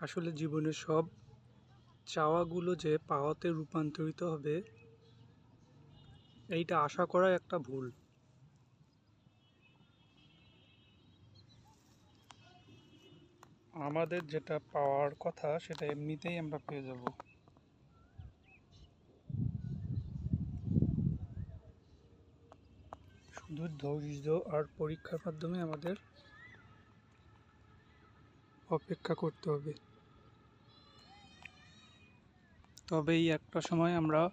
আসলে জীবনের সব চাওয়াগুলো যে পাওয়াতে রূপান্তরিত হবে, এইটা আশা করা একটা ভুল। আমাদের যেটা পাওয়ার কথা, সেটা এমনিতেই আমরা পেয়ে যাব। শুধু ধৈর্য আর পরীক্ষার মাধ্যমে আমাদের অপেক্ষা করতে হবে। তবেই একটা সময় আমরা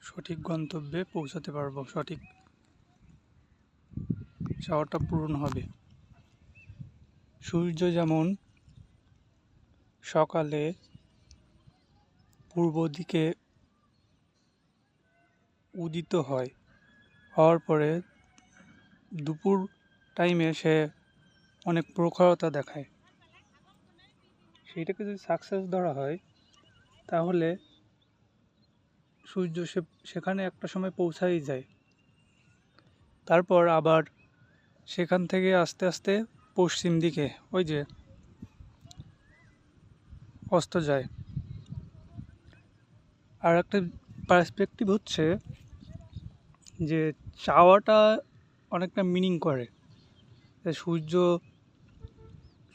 সঠিক গন্তব্যে পৌঁছাতে পারব, সঠিক চাওয়াটা পূরণ হবে। সূর্য যেমন সকালে পূর্ব দিকে উদিত হয়, হওয়ার পরে দুপুর টাইমে সে অনেক প্রখরতা দেখায়। সেইটাকে যদি সাকসেস ধরা হয়, তাহলে সূর্য সে, সেখানে একটা সময় পৌঁছাই যায়। তারপর আবার সেখান থেকে আস্তে আস্তে পশ্চিম দিকে, ওই যে অস্ত যায়। আর একটা পার্সপেক্টিভ হচ্ছে যে চাওয়াটা অনেকটা মিনিং করে। সূর্য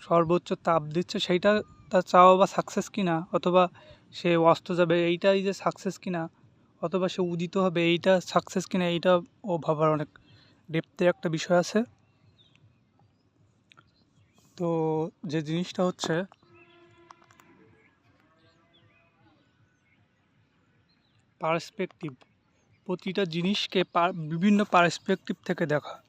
সর্বোচ্চ তাপ দিচ্ছে, সেইটা তার চাওয়া বা সাকসেস কিনা? অথবা সে অস্ত যাবে, এইটাই যে সাকসেস কিনা? অথবা সে উদিত হবে, এইটা সাকসেস কিনা? এইটা ও ভাবার অনেক ডেপথে একটা বিষয় আছে। তো যে জিনিসটা হচ্ছে পার্সপেক্টিভ প্রতিটা জিনিসকে বিভিন্ন পার্সপেক্টিভ থেকে দেখা।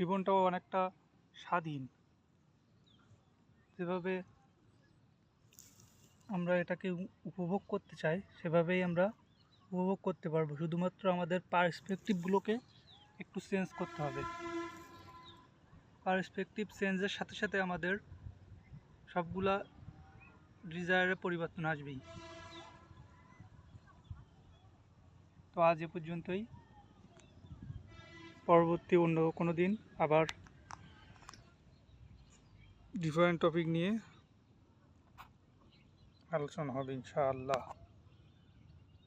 জীবনটাও অনেকটা স্বাধীন। যেভাবে আমরা এটাকে উপভোগ করতে চাই, সেভাবেই আমরা উপভোগ করতে পারব। শুধুমাত্র আমাদের পার্সপেক্টিভগুলোকে একটু চেঞ্জ করতে হবে। পার্সপেক্টিভ চেঞ্জের সাথে সাথে আমাদের সবগুলা ডিজায়ারের পরিবর্তন আসবেই। তো আজ এ পর্যন্তই। পরবর্তী অন্য কোনো দিন আবার ডিফারেন্ট টপিক নিয়ে আলোচনা হবে ইনশাআল্লাহ।